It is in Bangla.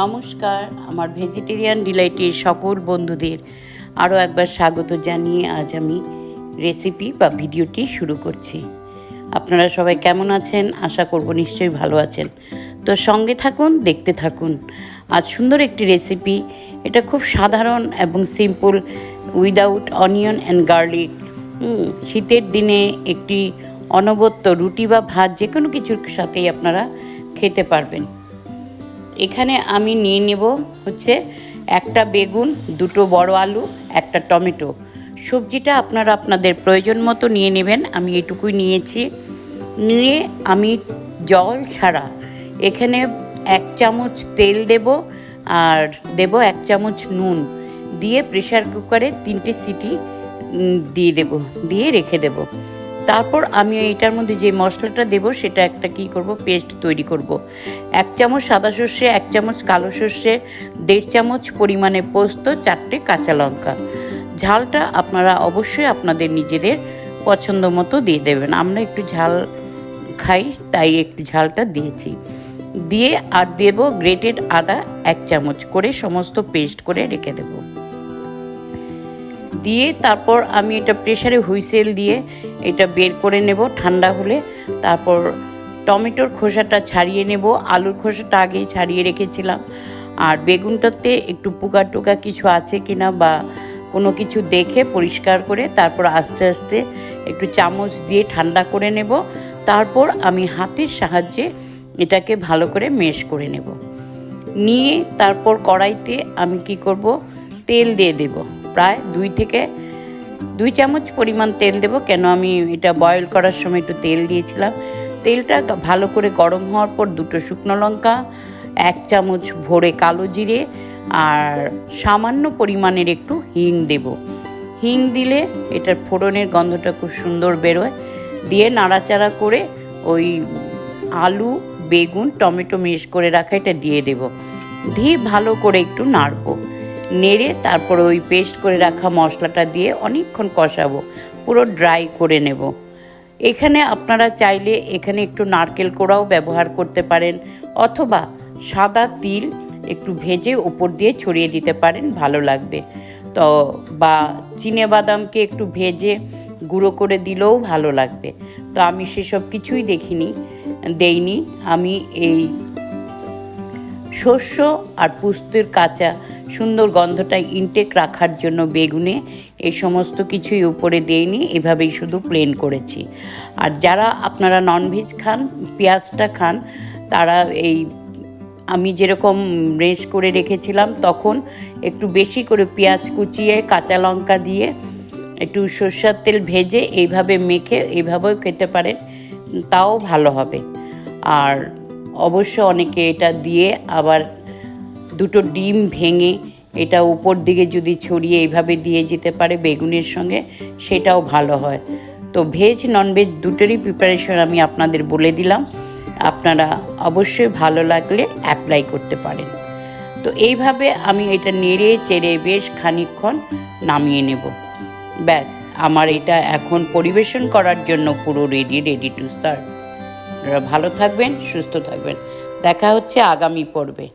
নমস্কার, আমার ভেজিটেরিয়ান ডিলাইটের সকল বন্ধুদের আরও একবার স্বাগত জানিয়ে আজ আমি রেসিপি বা ভিডিওটি শুরু করছি। আপনারা সবাই কেমন আছেন? আশা করব নিশ্চয়ই ভালো আছেন। তো সঙ্গে থাকুন, দেখতে থাকুন। আজ সুন্দর একটি রেসিপি এটা খুব সাধারণ এবং simple without onion and garlic শীতের দিনে একটি অনবদ্য রুটি বা ভাত যে কোনো কিছুর সাথেই আপনারা খেতে পারবেন। এখানে আমি নিয়ে নেব হচ্ছে একটা বেগুন, দুটো বড় আলু, একটা টমেটো। সবজিটা আপনারা আপনাদের প্রয়োজন মতো নিয়ে নেবেন, আমি এটুকুই নিয়েছি। নিয়ে আমি জল ছাড়া এখানে এক চামচ তেল দেব আর দেব এক চামচ নুন দিয়ে প্রেশার কুকারে তিনটে সিটি দিয়ে দেব, দিয়ে রেখে দেব। তারপর আমি এইটার মধ্যে যে মশলাটা দেব, সেটা একটা কি করব? পেস্ট তৈরি করব। এক চামচ সাদা সর্ষে, এক চামচ কালো সর্ষে, দেড় চামচ পরিমাণে পোস্ত, চারটে কাঁচা লঙ্কা। ঝালটা আপনারা অবশ্যই আপনাদের নিজেদের পছন্দ মতো দিয়ে দেবেন। আমরা একটু ঝাল খাই, তাই একটু ঝালটা দিয়েছি। দিয়ে আর দেব গ্রেটেড আদা এক চামচ করে সমস্ত পেস্ট করে রেখে দেবো। দিয়ে তারপর আমি এটা প্রেশারে হুইসেল দিয়ে এটা বের করে নেব ঠান্ডা হলে। তারপর টমেটোর খোসাটা ছাড়িয়ে নেব। আলুর খোসাটা আগেই ছাড়িয়ে রেখেছিলাম। আর বেগুনটাতে একটু পোকা টোকা কিছু আছে কিনা বা কোনো কিছু দেখে পরিষ্কার করে তারপর আস্তে আস্তে একটু চামচ দিয়ে ঠান্ডা করে নেব। তারপর আমি হাতের সাহায্যে এটাকে ভালো করে মেশ করে নেব। নিয়ে তারপর কড়াইতে আমি কি করব? তেল দিয়ে দেব। প্রায় দুই থেকে দুই চামচ পরিমাণ তেল দেব। কেন আমি এটা বয়েল করার সময় একটু তেল দিয়েছিলাম। তেলটা ভালো করে গরম হওয়ার পর দুটো শুকনো লঙ্কা, এক চামচ ভরে কালো জিরে আর সামান্য পরিমাণের একটু হিং দেব। হিং দিলে এটার ফোড়নের গন্ধটা খুব সুন্দর বেরোয়। দিয়ে নাড়াচাড়া করে ওই আলু, বেগুন, টমেটো মিক্স করে রাখা, এটা দিয়ে দেব। দিয়ে ভালো করে একটু নাড়বো। নেড়ে তারপর ওই পেস্ট করে রাখা মশলাটা দিয়ে অনেকক্ষণ কষাবো। পুরো ড্রাই করে নেব। এখানে আপনারা চাইলে এখানে একটু নারকেল কোড়াও ব্যবহার করতে পারেন অথবা সাদা তিল একটু ভেজে ওপর দিয়ে ছড়িয়ে দিতে পারেন, ভালো লাগবে। তো বা চিনে বাদামকে একটু ভেজে গুঁড়ো করে দিলেও ভালো লাগবে। তো আমি সেসব কিছুই দেখিনি, দেইনি। আমি এই শস্য আর পুস্তের কাঁচা সুন্দর গন্ধটা ইনটেক রাখার জন্য বেগুনে এই সমস্ত কিছুই উপরে দেইনি এভাবেই শুধু প্লেন করেছি। আর যারা আপনারা ননভেজ খান, পেঁয়াজটা খান, তারা এই আমি যেরকম রেস করে রেখেছিলাম, তখন একটু বেশি করে পেঁয়াজ কুচিয়ে, কাঁচা লঙ্কা দিয়ে একটু সর্ষার তেল ভেজে এইভাবে মেখে এইভাবেও খেতে পারেন, তাও ভালো হবে। আর অবশ্য অনেকে এটা দিয়ে আবার দুটো ডিম ভেঙে এটা উপর দিকে যদি ছড়িয়ে এইভাবে দিয়ে যেতে পারে বেগুনের সঙ্গে, সেটাও ভালো হয়। তো ভেজ ননভেজ দুটোরই প্রিপারেশন আমি আপনাদের বলে দিলাম। আপনারা অবশ্যই ভালো লাগলে অ্যাপ্লাই করতে পারেন। তো এইভাবে আমি এটা নেড়ে চেড়ে বেশ খানিকক্ষণ নামিয়ে নেব। ব্যাস, আমার এটা এখন পরিবেশন করার জন্য পুরো রেডি রেডি টু সার্ভ আপনারা ভালো থাকবেন সুস্থ থাকবেন। দেখা হচ্ছে আগামী পর্বে।